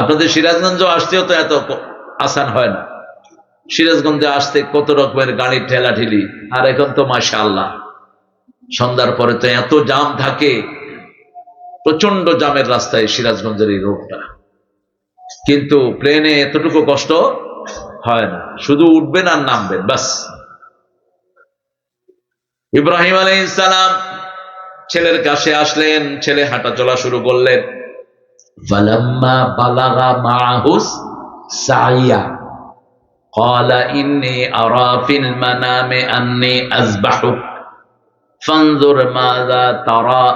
আপনাদের সিরাজগঞ্জ আসতেও তো এত আসান হয় না। সিরাজগঞ্জে আসতে কত রকমের গাড়ির ঠেলা ঠেলি আর এখন তো মাসা আল্লাহ সন্ধ্যার পরে তো এত জাম থাকে প্রচণ্ড জামের রাস্তায় সিরাজগঞ্জের এই রোডটা। কিন্তু প্লেনে এতটুকু কষ্ট হয় না। শুধু উঠবেন আর নামবেন বাস ইব্রাহিম আলাইসালাম ছেলের কাছে আসলেন, ছেলে হাঁটা চলা শুরু করলেন। ফালাম্মা বালাগা মাহুস সাইয়া قال إني أرى في المنام أني أذبحك فانظر ماذا ترى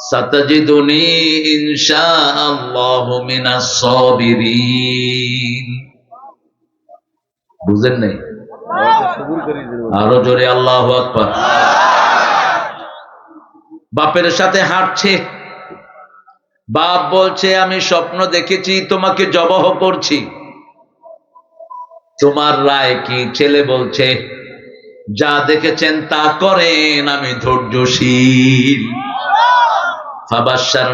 ستجدني إن شاء الله من الصابرين বুঝেন নাই আরো জোরে আল্লাহ আকবার বাপের সাথে হাঁটছে বাপ বলছে, আমি স্বপ্ন দেখেছি, তোমাকে জবহ করছি। তোমার রায় কি? ছেলে বলছে, যা দেখেছেন তা করেন, আমি ধৈর্যশীল।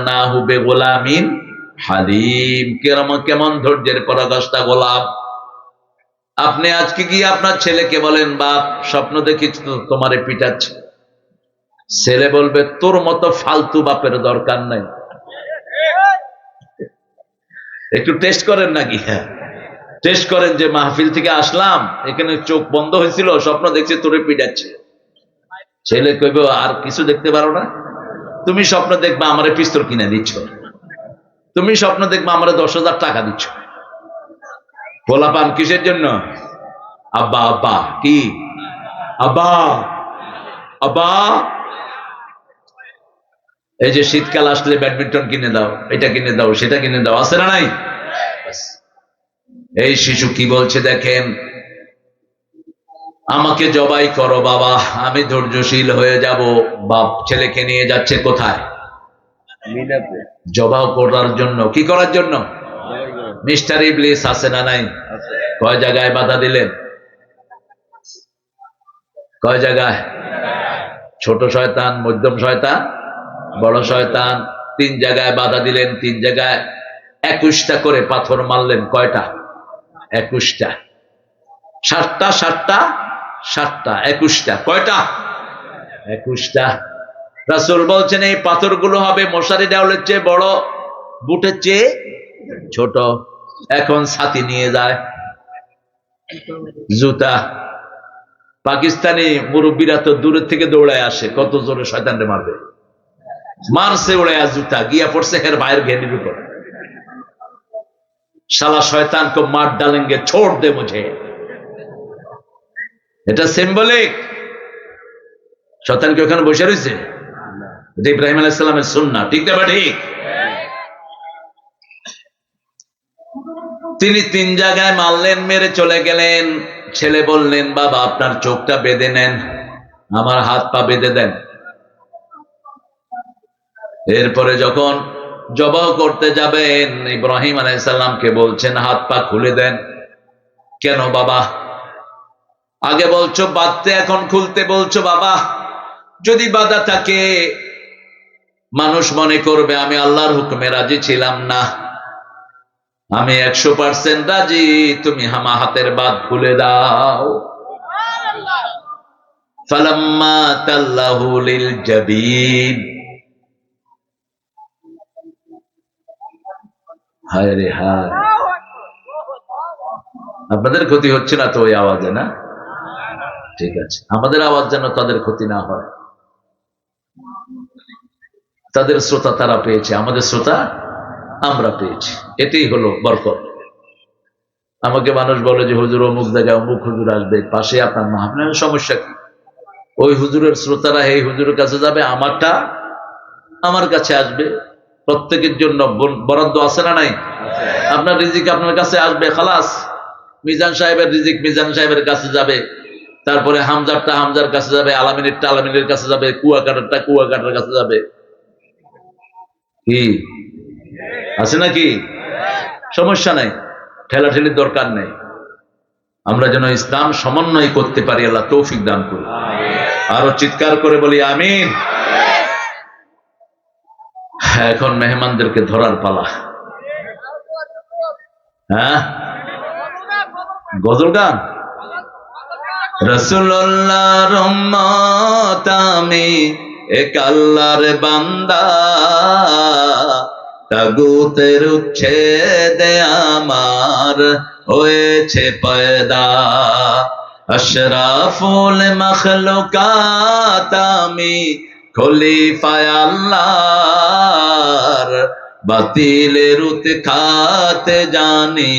না হুবে গোলামিন হালিম। কেরম কেমন ধৈর্যের পরাকাষ্ঠা গোলাম। আপনি আজকে গিয়ে আপনার ছেলেকে বলেন, বাপ, স্বপ্ন দেখেছি তো তোমারে পিটাচ্ছে। ছেলে বলবে, তোর মতো ফালতু বাপের দরকার নাই। একটু টেস্ট করেন নাকি? হ্যাঁ। টেস্ট করেন যে মাহফিল থেকে আসলাম, এখানে চোখ বন্ধ হয়েছিল, স্বপ্ন দেখছি তোরে পিটাচ্ছে। ছেলে কইবে, আর কিছু দেখতে পারো না? তুমি স্বপ্ন দেখবা আমারে পিস্তল কিনে দিচ্ছ। তুমি স্বপ্ন দেখবা আমারে দশ হাজার টাকা দিচ্ছ। পোলা পান কিসের জন্য? আব্বা আব্বা, কি? আব্বা আব্বা এই যে শীতকাল আসলে ব্যাডমিন্টন কিনে দাও, এটা কিনে দাও, সেটা কিনে দাও, আছে না নাই? এই শিশু কি বলছে দেখেন? আমাকে জবাই করো বাবা, আমি ধৈর্যশীল হয়ে যাব, বাপ ছেলেকে নিয়ে যাচ্ছে কোথায়? মিনাতে করার জন্য, কি করার জন্য? মিস্টার ইবলিস আছে না নাই? কয় জায়গায় বাধা দিলেন? কয় জায়গায়? ছোট শয়তান, মধ্যম শয়তান? বড় শয়তান, তিন জায়গায় বাধা দিলেন, তিন জায়গায় একুশটা করে পাথর মারলেন, কয়টা? একুশটা। সাতটা সাতটা সাতটা, একুশটা। কয়টা? একুশটা। রাসূল বলছেন, এই পাথরগুলো হবে মশারি ডাউলের চেয়ে বড়, বুটের চেয়ে ছোট। এখন ছাতি নিয়ে যায়। জুতা। পাকিস্তানি মুরব্বীরা তো দূরের থেকে দৌড়ায় আসে, কত জোরে শয়তানরে মারবে। মারছে উড়াইয়া জুতা, গিয়া পড়ছে হের ভাইয়ের ঘেনির উপর। শালা শয়তান কো মার ডালেঙ্গে ছোড় দে মুঝে। এটা সিম্বলিক শয়তান কি ওখানে বসে রয়েছে? এটা ইব্রাহিম আলাইসালামের সুন্না ঠিক না ঠিক তিনি তিন জায়গায় মারলেন, মেরে চলে গেলেন। ছেলে বললেন, বাবা, আপনার চোখটা বেঁধে নেন, আমার হাত পা বেঁধে দেন। এরপরে যখন জবাহ করতে যাবেন ইব্রাহিম আলাইসাল্লামকে বলছেন হাত পা খুলে দেন। কেন বাবা? আগে বলছো বাঁধতে এখন খুলতে বলছো বাবা। যদি বাধা থাকে মানুষ মনে করবে আমি আল্লাহর হুকুমে রাজি ছিলাম না। আমি একশো পার্সেন্ট রাজি তুমি হামা হাতের বাদ খুলে দাও। ফালাম্মা তাল্লাহু লিল হায় রে হায়। আপনাদের ক্ষতি হচ্ছে না তো ওই আওয়াজে, না? ঠিক আছে। আমাদের আওয়াজ যেন তাদের ক্ষতি না হয়। তাদের শ্রোতা তারা পেয়েছে, আমাদের শ্রোতা আমরা পেয়েছি। এটাই হলো বরকত। আমাকে মানুষ বলে যে, হুজুর, অমুক জায়গায় অমুক হুজুর আসবে, পাশে আপনার মা আপনার সমস্যা কি? ওই হুজুরের শ্রোতারা এই হুজুরের কাছে যাবে, আমারটা আমার কাছে আসবে। প্রত্যেকের জন্য বরাদ্দ আছে না নাই? আপনার রিজিক আপনার কাছে আসবে খালাস। মিজান সাহেবের রিজিক মিজান সাহেবের কাছে যাবে। তারপরে হামজারটা হামজার কাছে যাবে আলামিনেরটা আলামিনের কাছে যাবে কুয়াকাটারটা কুয়াকাটার কাছে যাবে। কি? আছে নাকি? সমস্যা নাই। ঠেলা ঠেলাঠেলির দরকার নেই। আমরা যেন ইসলাম সমন্বয় করতে পারি আল্লাহ তৌফিক দান করি আরও চিৎকার করে বলি আমিন। এখন মেহমানদেরকে ধরার পালা। হ্যাঁ? গজল গান? রসুল্লাহ আমি এক বান্দা। তাগুতের উচ্ছেদে আমার হয়েছে পয়দা। আশরাফুল মখলুকাত আমি খলিফায় আল্লাহর বাতিলের উৎখাতে জানি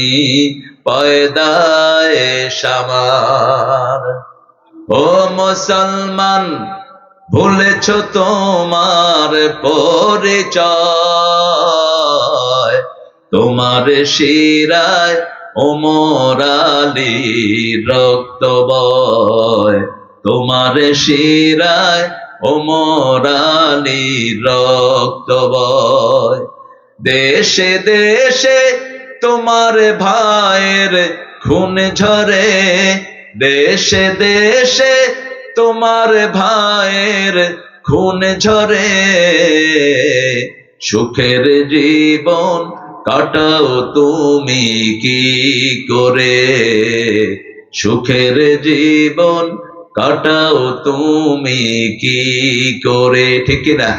পয়দায় সামার। ও মুসলমান, ভুলেছ তোমার পরিচয়, তোমার শিরায় রক্ত বয়, তোমার শিরায় ওমরালি রক্তবয় দেশে দেশে তোমার ভাইয়ের খুন ঝরে, দেশে দেশে তোমার ভাইয়ের খুন ঝরে। সুখের জীবন কাটাও তুমি কি করে? সুখের জীবন কাটাও তুমি কি করে? ঠিক না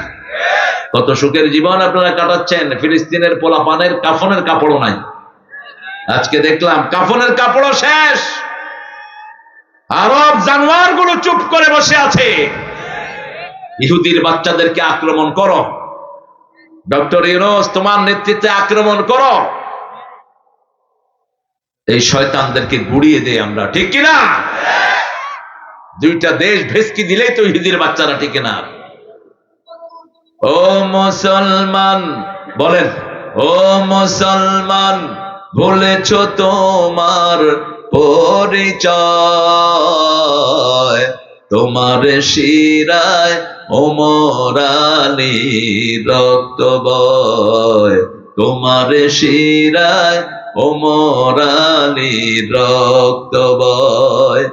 কত সুখের জীবন আপনারা কাটাচ্ছেন। ফিলিস্তিনের পোলা পানের কাফনের কাপড়ও নাই। আজকে দেখলাম কাফনের কাপড়ও শেষ। আরব জানোয়ারগুলো চুপ করে বসে আছে। ইহুদির বাচ্চাদেরকে আক্রমণ করো। ডক্টর ইউনুস, তোমার নেতৃত্বে আক্রমণ করো। এই শয়তানদেরকে গুড়িয়ে দেই আমরা। ঠিক কিনা? দুইটা দেশ ভেসকি দিলেই তো ইহুদির বাচ্চারা ঠিক না। ও মুসলমান, বলেন, ও মুসলমান ভুলেছ তোমার পরিচয়। তোমার শিরায় ওমরালি রক্ত বয়। তোমার শিরায় ওমরালি রক্ত বয়।